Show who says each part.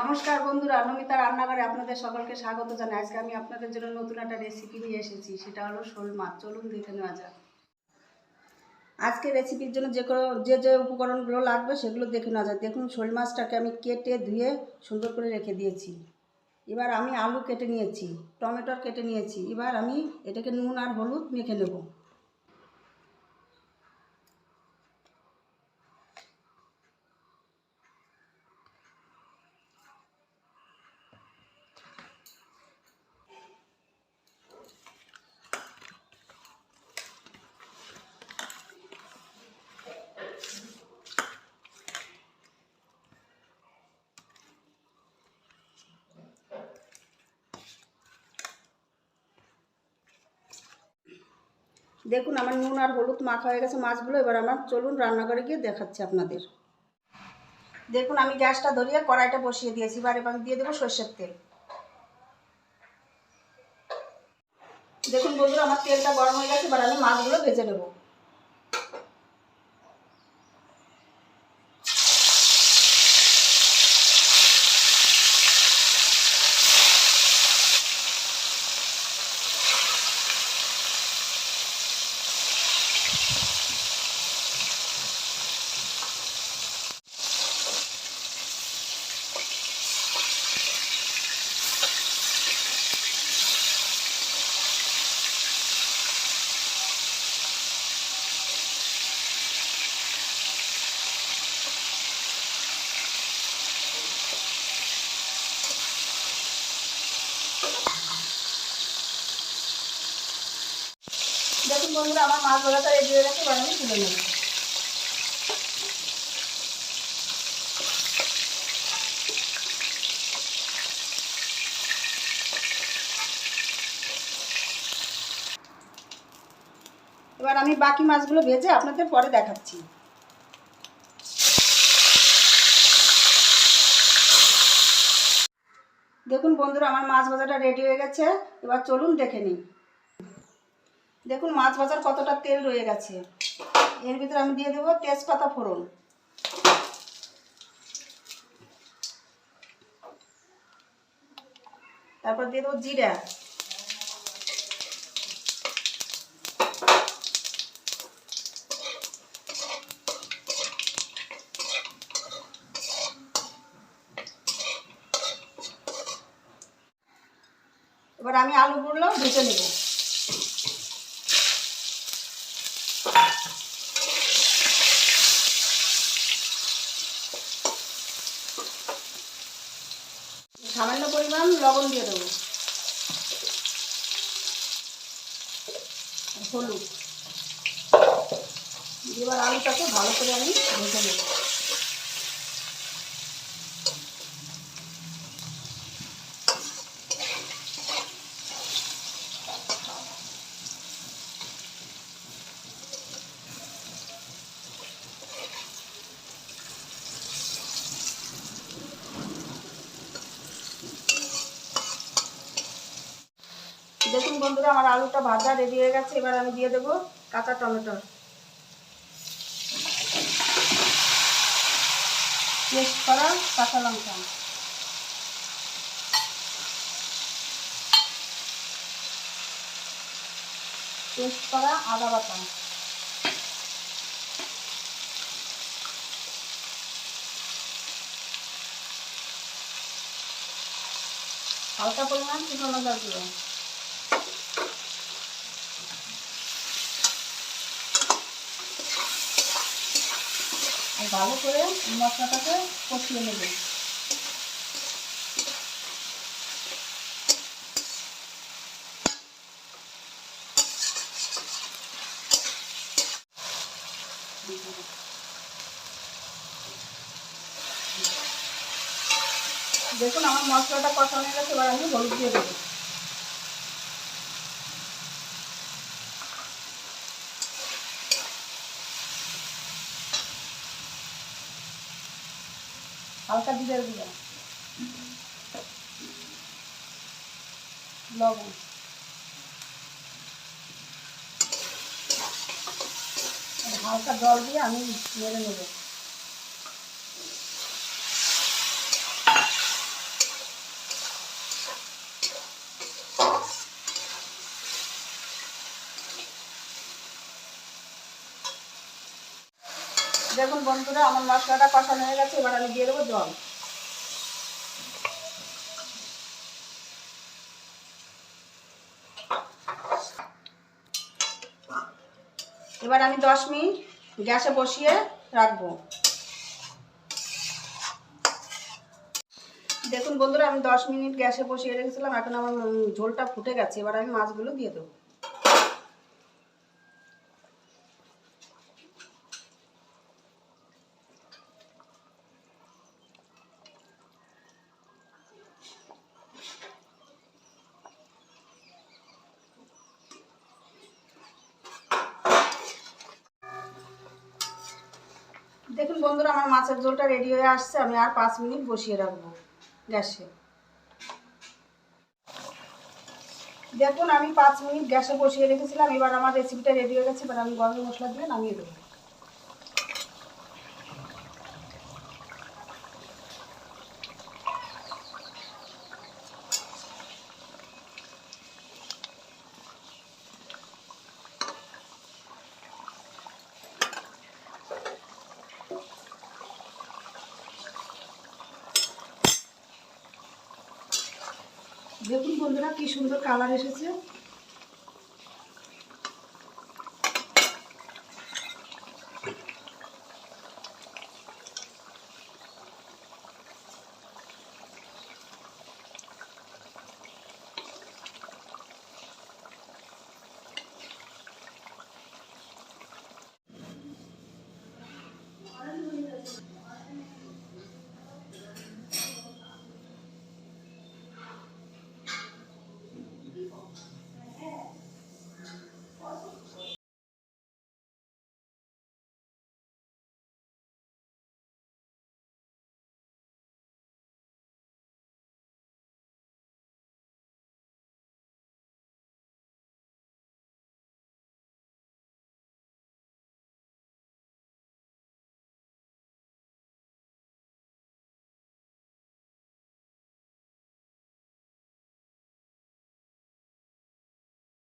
Speaker 1: নমস্কার বন্ধুরা নমিতা রান্নাঘরে আপনাদের সকলকে স্বাগত জানাই। আজকে আমি আপনাদের জন্য নতুন একটা রেসিপি নিয়ে এসেছি, সেটা হলো শোল মাছ। চলুন দেখে নেওয়া যাক। আজকে রেসিপির জন্য যে কোনো যে যে উপকরণগুলো লাগবে, সেগুলো দেখে নেওয়া যায় দেখুন, শোল মাছটাকে আমি কেটে ধুয়ে সুন্দর করে রেখে দিয়েছি। এবার আমি আলু কেটে নিয়েছি, টমেটোর কেটে নিয়েছি। এবার আমি এটাকে নুন আর হলুদ মেখে নেব। দেখুন, আমার নুন আর হলুদ মাখা হয়ে গেছে মাছগুলো, এবার আমার চলুন রান্নাঘরে গিয়ে দেখাচ্ছি আপনাদের। দেখুন, আমি গ্যাসটা ধরিয়ে কড়াইটা বসিয়ে দিয়েছি, এবার এবার দিয়ে দেবো সর্ষের তেল। দেখুন বন্ধুরা, আমার তেলটা গরম হয়ে গেছে, এবার আমি মাছগুলো ভেজে নেব। বন্ধুরা, আমার মাছ ধরাটা রেডি হয়ে গেছে, এবার আমি তুলে নেব। এবার আমি বাকি মাছগুলো ভেজে আপনাদের পরে দেখাচ্ছি। দেখুন বন্ধুরা, আমার মাছ ভাজাটা রেডি হয়ে গেছে। এবার চলুন দেখে নিই। দেখুন, মাছ ভাজার কতটা তেল রয়ে গেছে। এর ভিতরে আমি দিয়ে দেবো তেজপাতা ফোড়ন। তারপর দিয়ে দেবো জিরা। এবার আমি আলু আলুগুলো ভেজে নেব। সামান্য পরিমাণ লবণ দিয়ে দেবো। হলুদ। এবার আলুটাকে ভালো করে আমি ভেজে নেব। দেখুন বন্ধুরা, আমার আলুটা ভাজা রেডি হয়ে গেছে, এবার আমি দিয়ে দেবো কাঁচা টমেটো। পেস্ট করা কাঁচা লঙ্কা। পেস্ট করা আদা বাটা। হালকা পরিমাণ শুকনো জল দেবো আর ভালো করে মশলাটাকে কষিয়ে নেবে। দেখুন, আমার মশলাটা কষানো গেছে, এবার আমি হলুদ দিয়ে দেবো। হালকা জিরে গুঁড়া। লবণ। হালকা জল দিয়ে আমি মেরে নেব। দেখুন বন্ধুরা, আমার মশলাটা কষানো হয়ে গেছে, এবার আমি দিয়ে দেবো জল। এবার আমি দশ মিনিট গ্যাসে বসিয়ে রাখব। দেখুন বন্ধুরা, আমি দশ মিনিট গ্যাসে বসিয়ে রেখেছিলাম, এখন আমার ঝোলটা ফুটে গেছে, এবার আমি মাছগুলো দিয়ে দেবো। দেখুন বন্ধুরা, আমার মাছের ঝোলটা রেডি হয়ে আসছে। আমি আর পাঁচ মিনিট বসিয়ে রাখব গ্যাসে। দেখুন, আমি পাঁচ মিনিট গ্যাসে বসিয়ে রেখেছিলাম। এবার আমার রেসিপিটা রেডি হয়ে গেছে। এবার আমি গরম মশলা দিয়ে নামিয়ে দেবো। দেখুন বন্ধুরা কি সুন্দর কালার এসেছে।